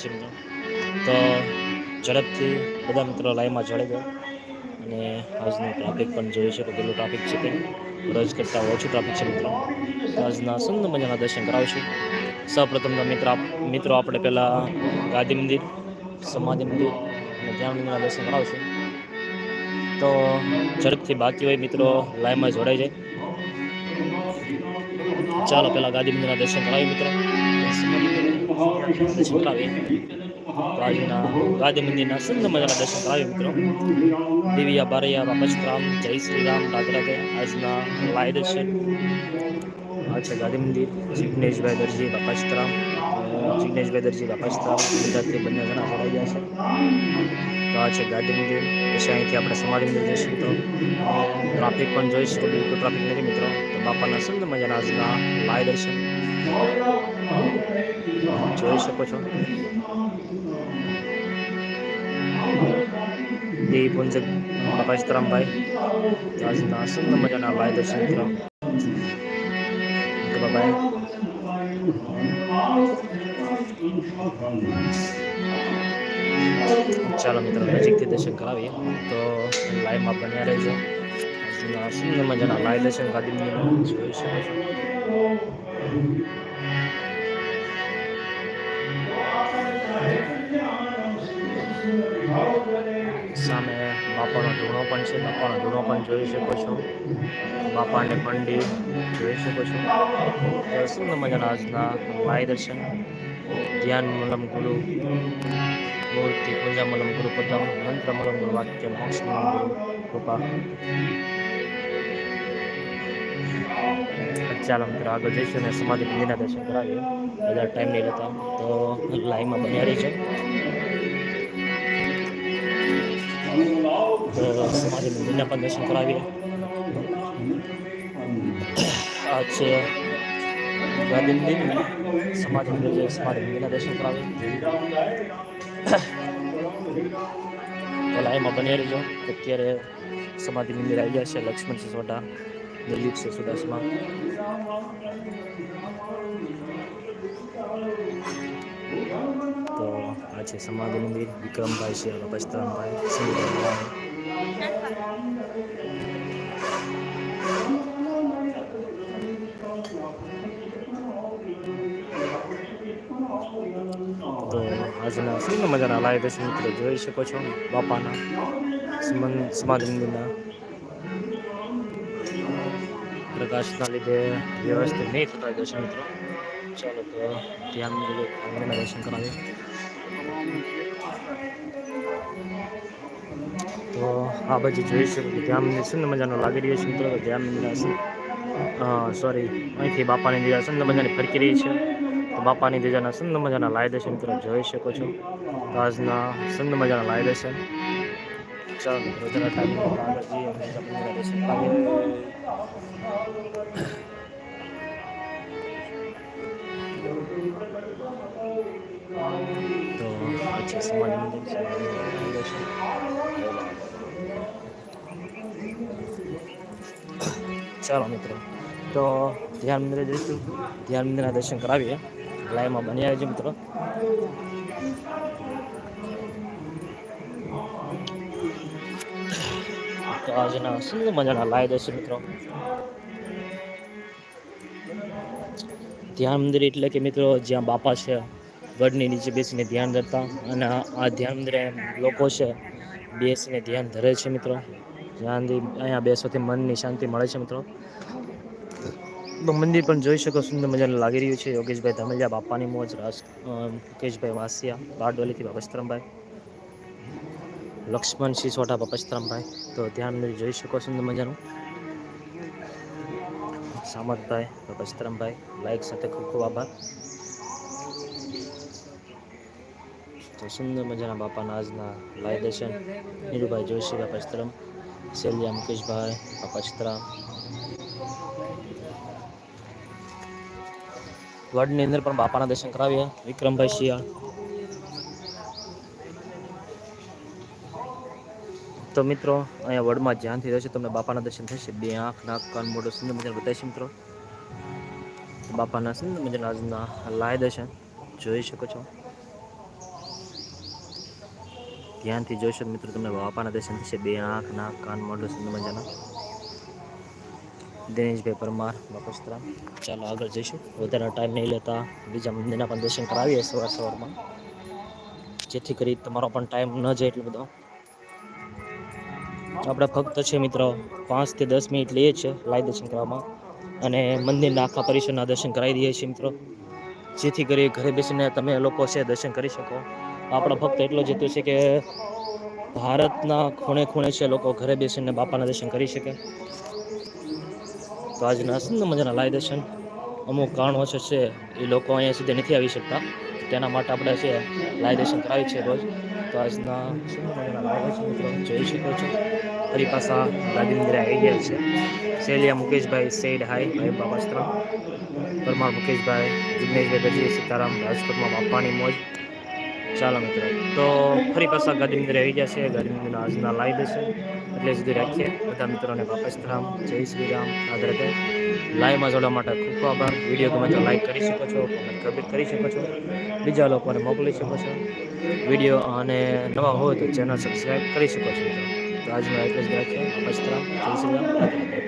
છીએ મિત્રો તો ઝડપથી બધા મિત્રો લાઈવમાં જોડાઈ ગયો અને આજનું ટ્રાફિક પણ જોઈ શકો. પેલું ટ્રાફિક છે તે રોજ કરતાં ઓછું ટ્રાફિક છે મિત્રો. આજના સુંદર મજાના દર્શન કરાવીશું સૌપ્રથમ મિત્ર મિત્રો આપણે પહેલાં ગાંધી મંદિર, સમાધિ મંદિર અને ધ્યાન મંદિરના દર્શન કરાવશું તો ઝડપથી બાકી હોય મિત્રો લાઈવમાં જોડાઈ જાય. ચાલો પહેલાં ગાંધી મંદિરના દર્શન કરાવીએ મિત્રો. આજના મંદિરના સુંદર મજાના દર્શન કરાવીએ મિત્રો. દિવ્યા બારૈયા બાપચરામ જય શ્રી રામ રાધે આજના દર્શન. આ છે ગાંધી મંદિર. જિગ્નેશભાઈ દરજી બાપાચરામ જિગ્નેશભાઈ દરજી બાપાચરામ ગુજરાતથી બંને ઘણા જોડાઈ છે. આ છે ગાંધી મંદિર. પછી અહીંથી આપણે સમાધિ મંદિર જઈશું તો ટ્રાફિક પણ જોઈશું બિલકુલ ટ્રાફિક નથી મિત્રો. બાપાના સુંદર મજાના આજના લાય દર્શન. જોઈ શકો છો. દેવી પુંજ બાપાચરામભાઈ આજના સુંદર મજાના ભાઈ દર્શન મિત્રો બાબાએ ચાલો મિત્રો, નજીકથી દર્શન કરાવીએ. તો લાઈવમાં બન્યા રહેજો. સુંદર મજાના લાઈવ દર્શન કાઢી જોઈ શકો છો. બાપાનો ધૂણો પણ છે, બાપાનો ધૂણો પણ જોઈ શકો છો. બાપાને મંડી જોઈ શકો છો. તો સુંદર મજાના આજના માય દર્શન? ધ્યાન મલમ ગુરુ, મૂર્તિ પૂજા મલમ ગુરુ પદમ મંત્ર મલમ ગુરુ, વાક્ય મોક્ષ મલમ ગુરુ, કૃપા. ચાલો મિત્રો, આગળ જઈશું અને સમાધિ મંદિરના દર્શન કરાવીએ. બધા ટાઈમ નહીં લેતા તો લાઈવમાં બન્યા રહી તો સમાધિ મંદિરના પણ દર્શન કરાવીએ. આ છે ગાંધી મંદિર સમાધિ મંદિર છે. સમાધિ મંદિરના દર્શન કરાવીએ. તો લાઈવમાં બની રહીજો અત્યારે સમાધિ મંદિર આવી ગયા છે. લક્ષ્મણ સિસોટા દિલીપ છે સુદાસમાં તો આ છે સમાધિ મંદિર. વિક્રમભાઈ છે બસ્તરામભાઈ સિંહ તો આજના સુંદર મજાના લાઈવ દર્શન મિત્રો? જોઈ શકો છો બાપાના સમાધિ મંદિરના પ્રકાશના લીધે વ્યવસ્થિત નહીં થતા દર્શન મિત્રો. ચાલો તો ધ્યાન દર્શન કરાવીએ. આ બાજુ જોઈ શકો કે મંદિર સુંદર મજાનો લાગી રહ્યો છે મિત્રો ધ્યાન મંદિર સોરી અહીંથી બાપાની દીજા સુંદર મજાની ફરકી રહી છે, તો બાપાની દીજાના સુંદર મજાના લાયદે છે મિત્રો જોઈ શકો છો. આજના સુંદર મજાના લાયદે છે ચાલો તો આ સમાજ મંદિર સમાધિ ચાલો મિત્રો. તો ધ્યાન મંદિરે જઈશું ધ્યાન મંદિરના દર્શન કરાવીએ. લાઈવમાં બન્યા છે મિત્રો. તો આજના સુંદર મજાના લાઈ દર્શન મિત્રો. ધ્યાન મંદિર એટલે કે મિત્રો જ્યાં બાપા છે વડની નીચે બેસીને ધ્યાન ધરતા. અને આ ધ્યાન મંદિરે લોકો છે, બેસીને ધ્યાન ધરે છે મિત્રો. ધ્યાનથી અહીંયા બેસવાથી મનની શાંતિ મળે છે મિત્રો. મંદિર પણ જોઈ શકો સુંદર મજાનું લાગી રહ્યું છે. યોગેશભાઈ ધમેલિયા, બાપાની મોજ, રાજ મુકેશભાઈ વાસિયા, બારડોલીથી બાપસ્તરમભાઈ લક્ષ્મણ સિસોટા બાપસ્તરમભાઈ તો ધ્યાન મંદિર જોઈ શકો સુંદર મજાનું. સામતભાઈ બાપસ્તરમભાઈ લાઈક સાથે ખૂબ ખૂબ આભાર. તો સુંદર મજાના બાપાના આજના લાય દર્શન નીરુભાઈ જોશી બાપસ્તરમ સેલિયા મુકેશભાઈ બાપસ્તરામ વડની અંદર પણ બાપાના દર્શન કરાવીએ વિક્રમભાઈ શિયાળ તો મિત્રો અહીંયા વડમાં ધ્યાનથી રહેશે તમને બાપાના દર્શન થશે બે આંખ નાક કાન મોઢો સુંદર મજાનું બતાવીશ મિત્રો. બાપાના સુંદર મજાના આજના લાય દર્શન જોઈ શકો છો. ધ્યાનથી જોઈશો મિત્રો તમને બાપાના દર્શન થશે. બે આંખ, નાક, કાન, મોઢું સુંદર મજાના દિનેશભાઈ પરમાર બાપસ્તરામ ચાલો આગળ જઈશું. વધારે ટાઈમ નહીં લેતા બીજા મંદિરના પણ દર્શન કરાવીએ સવાર સવારમાં. જેથી કરી તમારો પણ ટાઈમ ન જાય એટલો બધો. આપણે ફક્ત છે મિત્રો પાંચથી દસ મિનિટ લઈએ છીએ લાઈવ દર્શન કરવામાં. અને મંદિરના આખા પરિસરના દર્શન કરાવી દઈએ છીએ મિત્રો. જેથી કરી ઘરે બેસીને તમે લોકો છે દર્શન કરી શકો. આપણે ફક્ત એટલો જ છે કે ભારતના ખૂણે ખૂણે છે લોકો ઘરે બેસીને બાપાના દર્શન કરી શકે. તો આજના સુંદર મજાના લાઈવ દર્શન. અમુક કારણો છે એ લોકો અહીંયા સુધી નથી આવી શકતા. તેના માટે આપણે છે લાઈવ દર્શન કરાવી છે રોજ. તો આજના મિત્રો. જોઈ શકો છો ફરી પાછા ગાંધી મંદિરે આવી ગયા છે. શૈલિયા મુકેશભાઈ સેડ હાઈ ભાઈ બાબા પરમાર મુકેશભાઈ, જિગ્નેશભાઈ ગજી સીતારામ, રાજકોટમાં બાપાની મોજ. ચાલો મિત્રો. તો ફરી પાછા ગાંધી મંદિરે આવી ગાંધી મંદિરના આજના લાઈવ દેશે એટલે સુધી રાખીએ. બધા મિત્રોને વાપસ રામ જય શ્રી રામ. આદરતે લાઈવમાં જોડવા માટે ખૂબ ખૂબ આભાર. વીડિયો ગમે તો લાઈક કરી શકો છો કોમેન્ટ કમેન્ટ કરી શકો છો. બીજા લોકોને મોકલી શકો છો. વીડિયો અને નવા હોય તો ચેનલ સબસ્ક્રાઈબ કરી શકો છો. તો આજનો એટલે જ રાખીએ. વાપસ રામ જય શ્રી રામ. આદરતે